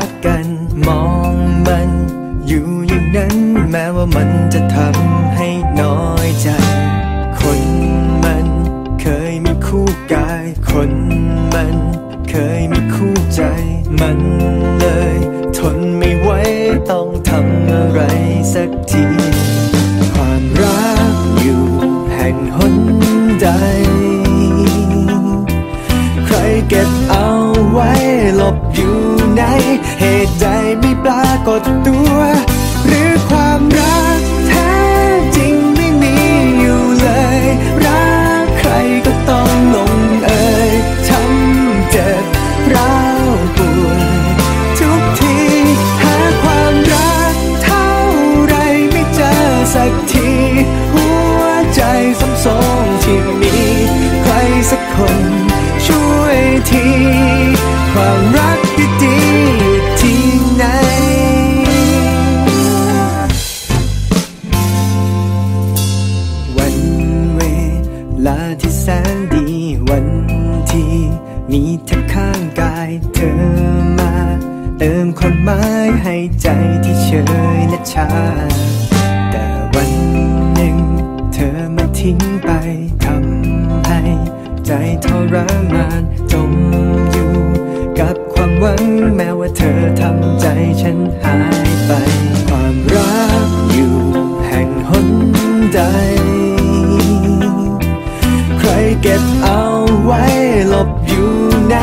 รักกัน มองมัน อยู่อย่างนั้น แม้ว่ามันจะทำให้น้อยใจ คนมันเคยมีคู่กาย คนมัน เคยมีคู่ใจ มันเลย ทนไม่ไหวต้องทำอะไรสักที ความรักอยู่แห่งหนใดใครเก็บเอาไว้หลบอยู่ เหตุใดไม่ปรากฏตัว หรือความรักแท้จริงไม่มีอยู่เลย รักใครก็ต้องลงเอยช้ำเจ็บร้าวปวดทุกทีหาความรักเท่าไรไม่เจอสักที หัวใจสมสองที่มี ใครสักคน ทิ้งไปทำให้ใจทรมานจมอยู่กับความหวังแม้ว่าเธอทำใจฉันหายไป ความรักอยู่แห่งหนใด ใครเก็บเอาไว้หลบอยู่ไหน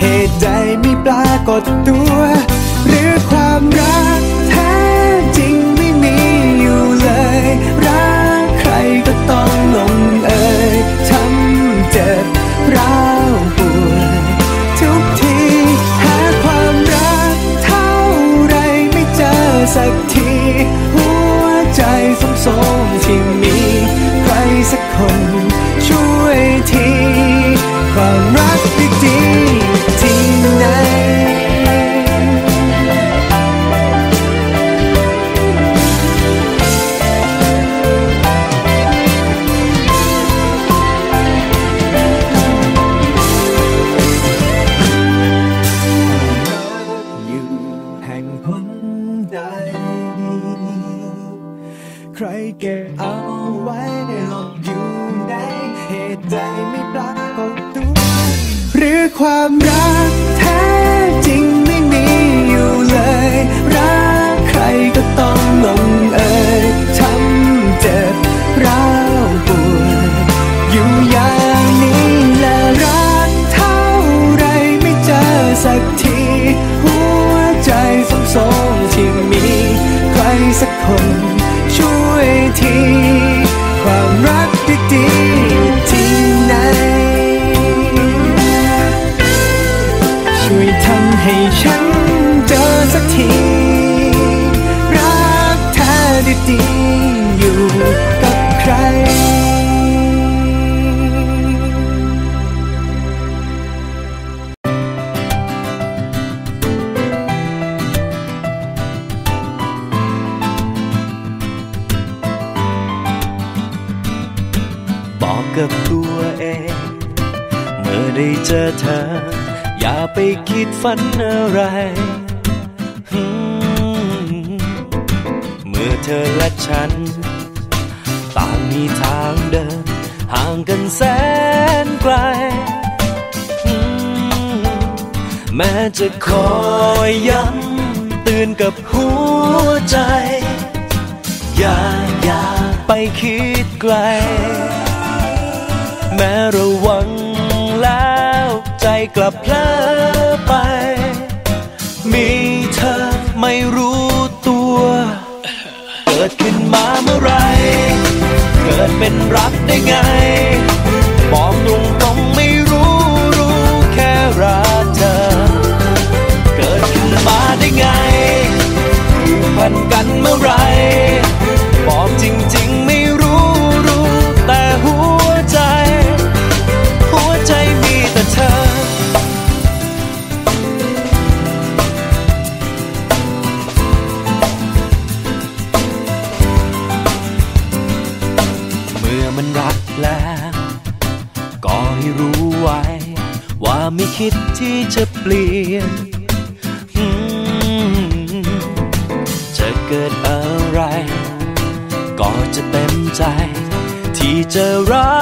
เหตุใดไม่ปรากฏตัว ทำ อย่าไปคิดฝันอะไร เมื่อเธอและฉัน ต่างมีทางเดิน ห่างกันแสนไกล แม้จะคอยย้ำเตือนกับหัวใจ อย่าอย่าไปคิดไกล แม้ระวัง กลับเพลอไป มีเธอไม่รู้ตัว เกิดขึ้นมาเมื่อไร เกิดเป็นรักได้ไงบอกตรงตรงไม่รู้รู้แค่รักเธอ เกิดขึ้นมาได้ไงผูกพันกันเมื่อไรบอกจริง ๆ ที่จะรั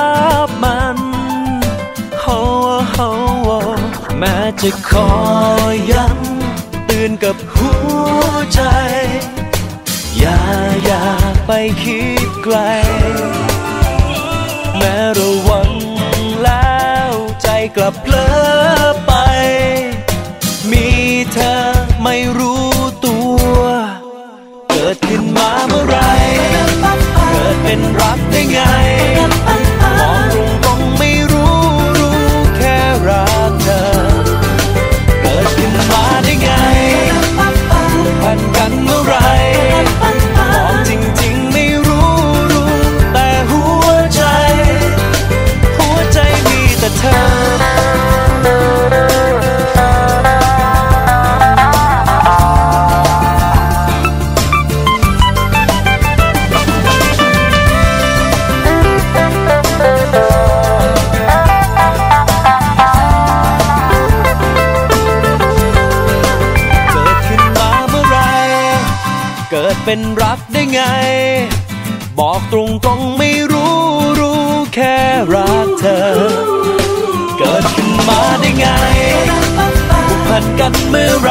บมันโฮโฮแม้จะคอยยัำตื่นกับหัวใจ อย่าอย่าไปคิดไกล แม้ระวังแล้วใจกลับเพลอไป มีเธอไม่รู้ตัว เกิดขึ้นมาเมื่อไร เกิดเป็นไร กได้ไง บอกตรงๆไม่รู้รู้แค่รักเธอ เกิดขึ้นมาได้ไงผูกพันกันเมื่อไร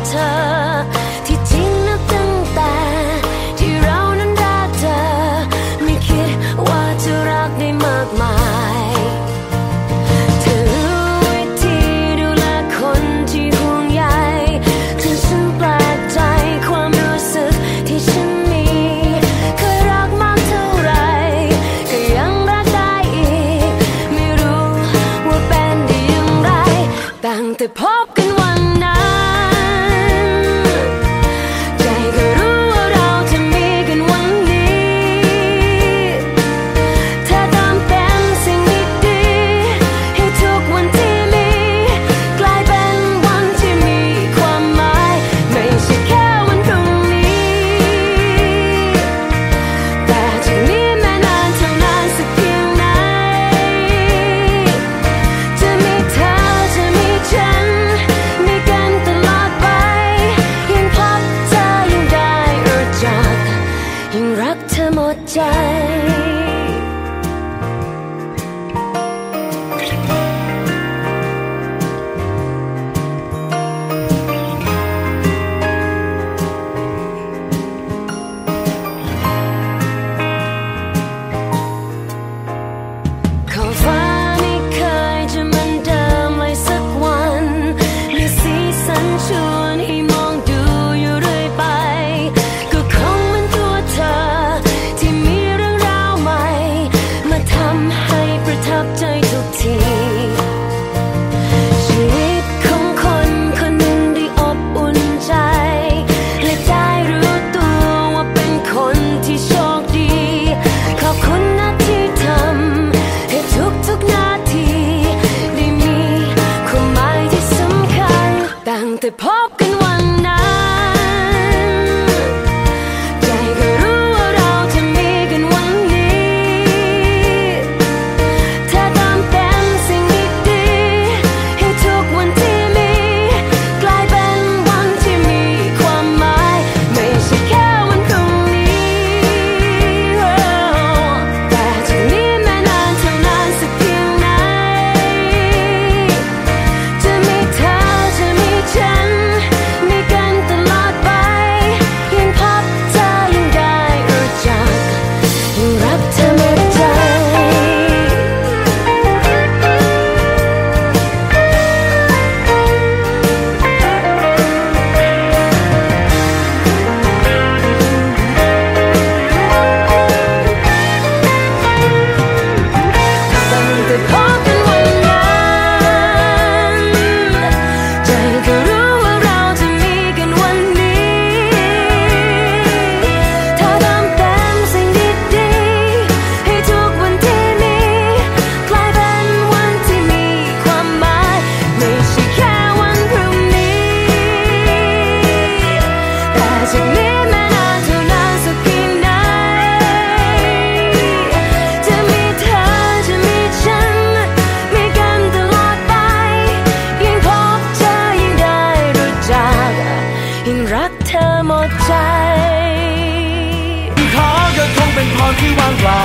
อนคือวางเปล่า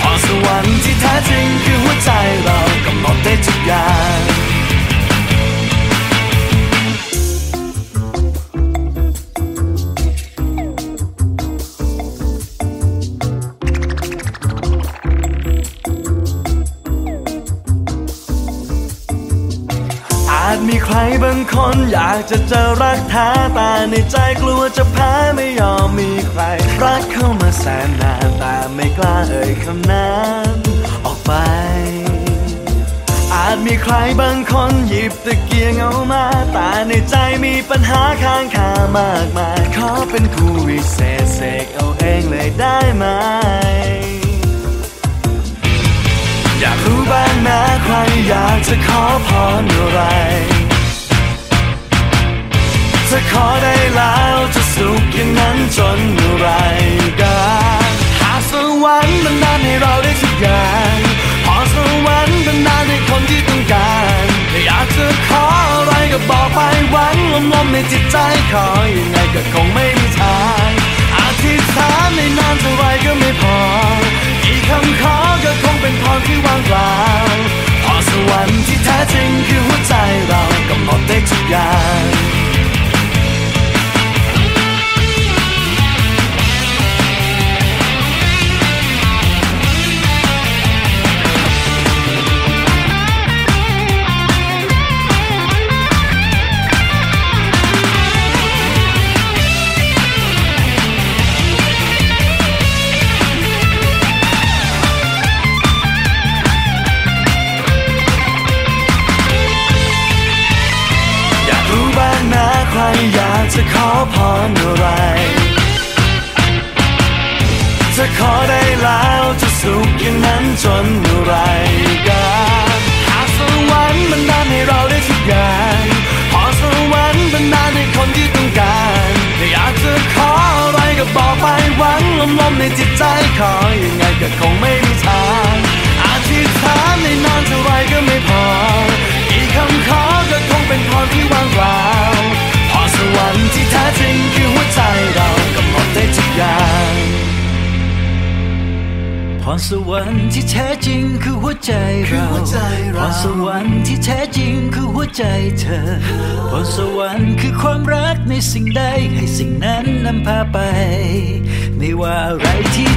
พรสวรรค์ที่แท้จริงคือหัวใจเรากำหนดได้ทุกอย่าง นอยากจะเจอรักแท้แต่ในใจกลัวจะแพ้ไม่ยอมมีใคร รักเข้ามาแสนนานแต่ไม่กล้าเอ่ยคำนั้นออกไป อาจมีใครบางคนหยิบตะเกียงเอามาแต่ในใจมีปัญหาข้างคามากมายขอเป็นคู่วิเศษเสกเอาเองเลยได้ไหมอยากรู้บ้างนะใครอยากจะขอพรอะไร ขอได้แล้วจะสุขอย่างนั้นจนเมื่อไรกันหาสวรรค์มันนาให้เราได้ทุกอย่างพอสวรรค์มันนาให้คนที่ต้องการอยากจะขออะไรก็บอกไปหวังลมๆในจิตใจขอยังไงก็คงไม่มีทางอธิษฐานในนานเท่าไรก็ไม่พออีกคำขอก็คงเป็นพรที่วางเปล่าพอสวรรค์ที่แท้จริงคือหัวใจเรากำหนดได้ทุกอย่าง จะขอพรอะไร จะขอได้แล้วจะสุขอย่างนั้นจนเมื่อไรกันหากสวรรค์มันนาให้เราได้ทุกอย่างพอสวรรค์มันนาให้คนที่ต้องการอยากจะขออะไรก็บอกไปหวังลมๆในจิตใจขอยังไงก็คงไม่มี วรรค์ที่แท้จริงคือหัวใจเราคือหัวใจเราพรสวรรค์ที่แท้จริงคือหัวใจเธอพรสวรรค์คือความรักในสิ่งใดให้สิ่งนั้นนำพาไป ไม่ว่าอะไรที่